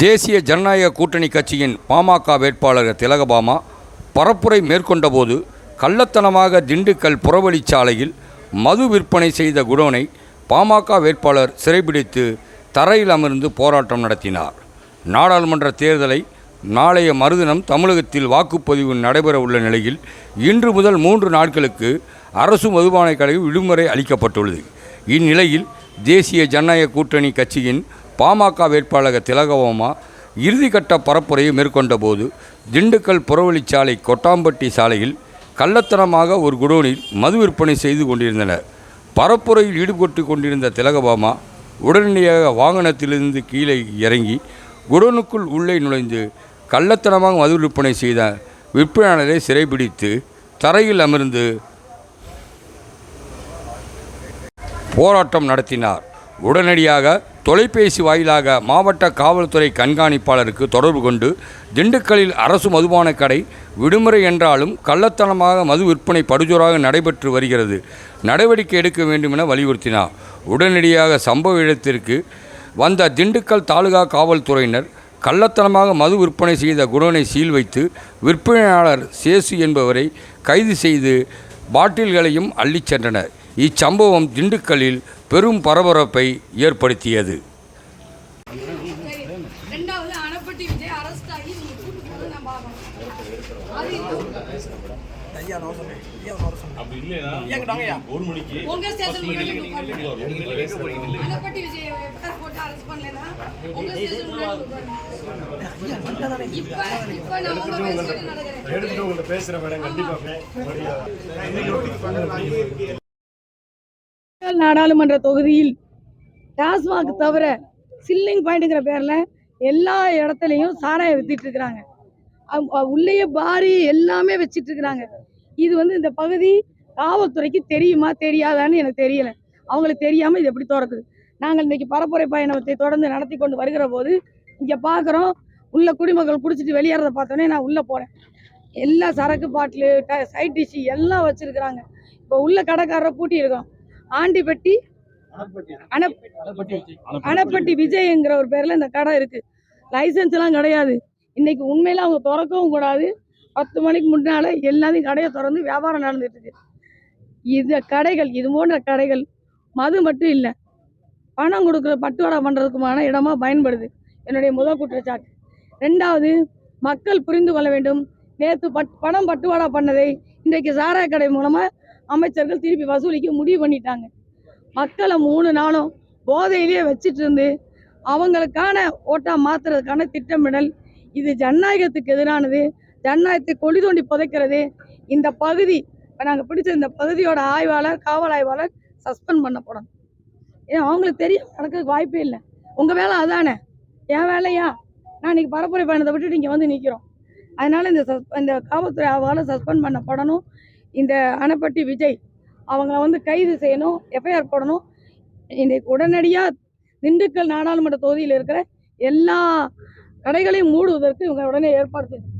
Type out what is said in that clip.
தேசிய ஜனநாயக கூட்டணி கட்சியின் பாமக வேட்பாளர் திலகபாமா பரப்புரை மேற்கொண்டபோது கள்ளத்தனமாக திண்டுக்கல் புறவழிச்சாலையில் மது விற்பனை செய்த குடோனை பாமக வேட்பாளர் சிறைபிடித்து தரையில் அமர்ந்து போராட்டம் நடத்தினார். நாடாளுமன்ற தேர்தலை நாளைய மறுதினம் தமிழகத்தில் வாக்குப்பதிவு நடைபெற உள்ள நிலையில் இன்று முதல் மூன்று நாட்களுக்கு அரசு மதுபானை கடையில் விடுமுறை அளிக்கப்பட்டுள்ளது. இந்நிலையில் தேசிய ஜனநாயக கூட்டணி கட்சியின் பாமக வேட்பாளர் திலகவோமா இறுதிக்கட்ட பரப்புரையை மேற்கொண்டபோது திண்டுக்கல் புறவழிச்சாலை கொட்டாம்பட்டி சாலையில் கள்ளத்தனமாக ஒரு குடோனில் மது விற்பனை செய்து கொண்டிருந்தனர். பரப்புரையில் ஈடுபட்டு கொண்டிருந்த திலகபாமா உடனடியாக வாகனத்திலிருந்து கீழே இறங்கி குடோனுக்குள் உள்ளே நுழைந்து கள்ளத்தனமாக மது விற்பனை செய்த விற்பனையாளரை சிறைபிடித்து தரையில் அமர்ந்து போராட்டம் நடத்தினார். உடனடியாக தொலைபேசி வாயிலாக மாவட்ட காவல்துறை கண்காணிப்பாளருக்கு தொடர்பு கொண்டு திண்டுக்கல்லில் அரசு மதுபான கடை விடுமுறை என்றாலும் கள்ளத்தனமாக மது விற்பனை படுஜோராக நடைபெற்று வருகிறது. நடவடிக்கை எடுக்க வேண்டும் என வலியுறுத்தினார். உடனடியாக சம்பவ இடத்திற்கு வந்த திண்டுக்கல் தாலுகா காவல்துறையினர் கள்ளத்தனமாக மது விற்பனை செய்த குடோனை சீல் வைத்து விற்பனையாளர் சேசு என்பவரை கைது செய்து பாட்டில்களையும் அள்ளிச் சென்றனர். இச்சம்பவம் திண்டுக்கல்லில் பெரும் பரபரப்பை ஏற்படுத்தியது. பேசுறேன் மேடம் கண்டிப்பா திண்டுக்கல் நாடாளுமன்ற தொகுதியில் டாஸ்மாக் தவிர சில்லிங் பாயிண்ட்டுங்கிற பேரில் எல்லா இடத்துலையும் சாராயம் வித்துட்டு இருக்கிறாங்க. உள்ளேயே பாரி எல்லாமே வச்சிட்டு இருக்கிறாங்க. இது வந்து இந்த பகுதி காவல்துறைக்கு தெரியுமா தெரியாதான்னு எனக்கு தெரியல. அவங்களுக்கு தெரியாமல் இது எப்படி திறக்குது? நாங்கள் இன்னைக்கு பரப்புரை பயணத்தை தொடர்ந்து நடத்தி கொண்டு வருகிற போது இங்கே பார்க்குறோம் உள்ள குடிமக்கள் குடிச்சிட்டு வெளியேறதை பார்த்தோன்னே நான் உள்ளே போகிறேன் எல்லா சரக்கு பாட்டிலு சைட் டிஷ்ஷு எல்லாம் வச்சுருக்குறாங்க. இப்போ உள்ள கடைக்காரரை பூட்டி இருக்கோம் ஆண்டிப்பட்டி அணப் அணப்பட்டி விஜய்ங்கிற ஒரு பேரில் இந்த கடை இருக்குது லைசன்ஸ் எல்லாம் கிடையாது. இன்னைக்கு உண்மையில அவங்க திறக்கவும் கூடாது. பத்து மணிக்கு முன்னால் எல்லாத்தையும் கடையை திறந்து வியாபாரம் நடந்துட்டு இருக்கு. இந்த கடைகள் இது போன்ற கடைகள். மது மட்டும் இல்லை. பணம் கொடுக்குற பட்டுவாடா பண்ணுறதுக்குமான இடமா பயன்படுது. என்னுடைய முதல் குற்றச்சாட்டு. ரெண்டாவது மக்கள் புரிந்து கொள்ள வேண்டும். நேற்று பட் பணம் பட்டுவாடா பண்ணதை இன்றைக்கு சாராய கடை மூலமாக அமைச்சர்கள் திருப்பி வசூலிக்க முடிவு பண்ணிட்டாங்க. மக்களை மூணு நாளும் போதையிலேயே வச்சுட்டு இருந்து அவங்களுக்கான ஓட்டா மாத்துறதுக்கான திட்டமிடல் இது ஜனநாயகத்துக்கு எதிரானது ஜனநாயகத்தை கொடி தோண்டி புதைக்கிறது இந்த பகுதி இப்போ நாங்கள் பிடிச்ச இந்த பகுதியோட ஆய்வாளர் காவல் ஆய்வாளர் சஸ்பெண்ட் பண்ணப்படணும் ஏன் அவங்களுக்கு தெரியும் நடக்கிறதுக்கு வாய்ப்பே இல்லை. உங்கள் வேலை அதானே? என் வேலையா? நான் இன்னைக்கு பரப்புரை பயணத்தை விட்டுட்டு இங்கே வந்து நிற்கிறோம் அதனால இந்த சஸ் இந்த காவல்துறை ஆய்வாளர் சஸ்பெண்ட் பண்ணப்படணும். இந்த அணைப்பட்டி விஜய் அவங்கள வந்து கைது செய்யணும் எஃப்ஐஆர் போடணும் இன்னைக்கு உடனடியாக திண்டுக்கல் நாடாளுமன்ற தொகுதியில் இருக்கிற எல்லா கடைகளையும் மூடுவதற்கு இவங்க உடனே ஏற்பாடு செய்யணும்